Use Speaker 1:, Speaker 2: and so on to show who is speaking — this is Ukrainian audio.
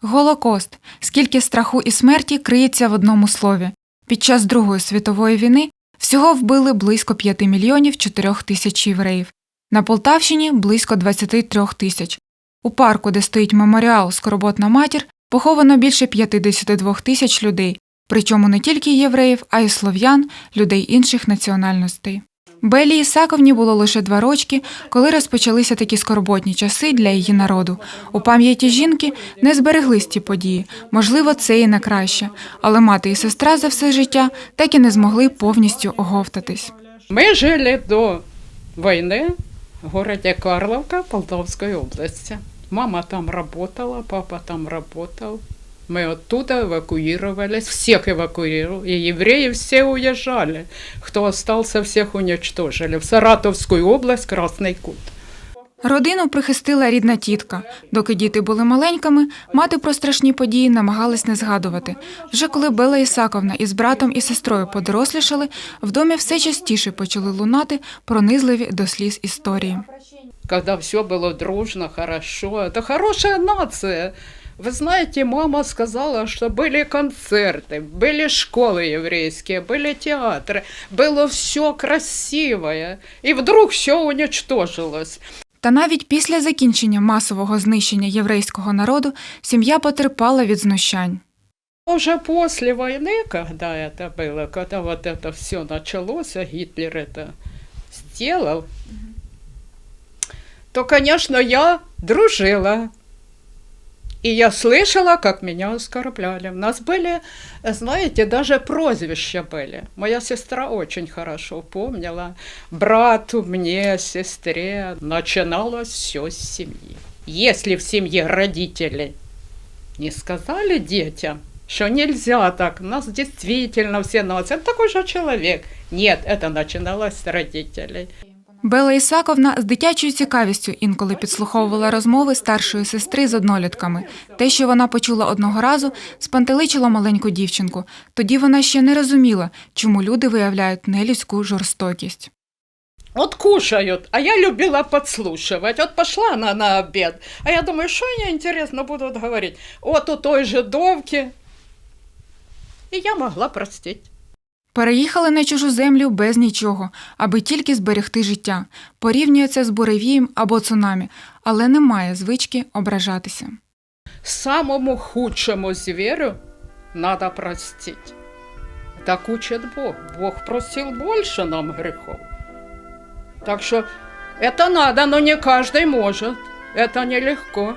Speaker 1: Голокост. Скільки страху і смерті криється в одному слові. Під час Другої світової війни всього вбили близько 5 мільйонів 4 тисяч євреїв. На Полтавщині близько 23 тисяч. У парку, де стоїть меморіал Скорботна матір, поховано більше 52 тисяч людей, причому не тільки євреїв, а й слов'ян, людей інших національностей. Белі Ісаковні було лише два рочки, коли розпочалися такі скорботні часи для її народу. У пам'яті жінки не збереглись ті події. Можливо, це і не краще, але мати і сестра за все життя так і не змогли повністю оговтатись.
Speaker 2: Мы жили до войны в городе Карловка Полтавской области. Мама там работала, папа там работал. Мы оттуда эвакуировались, всех эвакуировали, и евреи все уезжали. Кто остался, всех уничтожили. В Саратовскую область, Красный Кут.
Speaker 1: Родину прихистила рідна тітка. Доки діти були маленькими, мати про страшні події намагалась не згадувати. Вже коли Бела Ісаковна із братом і сестрою подорослішали, в домі все частіше почали лунати пронизливі до сліз історії.
Speaker 2: Когда все было дружно, хорошо. Это хорошая нация. Вы знаете, мама сказала, что были концерты, были школы еврейские, были театры, было все красивое. И вдруг все уничтожилось.
Speaker 1: Та навіть після закінчення масового знищення єврейського народу сім'я потерпала від знущань.
Speaker 2: Уже после войны, когда это было, когда вот это все началось, а Гитлер это сделал, то, конечно, я дружила. И я слышала, как меня оскорбляли. У нас были, знаете, даже прозвища были. Моя сестра очень хорошо помнила. Брату, мне, сестре. Начиналось все с семьи. Если в семье родители не сказали детям, что нельзя так, нас действительно все нации, такой же человек. Нет, это начиналось с родителей.
Speaker 1: Бела Ісаковна з дитячою цікавістю інколи підслуховувала розмови старшої сестри з однолітками. Те, що вона почула одного разу, спантеличило маленьку дівчинку. Тоді вона ще не розуміла, чому люди виявляють нелюдську жорстокість.
Speaker 2: Вот кушают, а я любила подслушивать. Вот пошла она на обед, а я думаю, что они интересно будут говорить. Вот у той же Довки. И я могла простить.
Speaker 1: Переїхали на чужу землю без нічого, аби тільки зберегти життя. Порівнює це з буревієм або цунамі, але немає звички ображатися.
Speaker 2: Самому худшему зверю надо простить. Так учит Бог. Бог простил больше нам грехов. Так что это надо, но не каждый может. Это нелегко.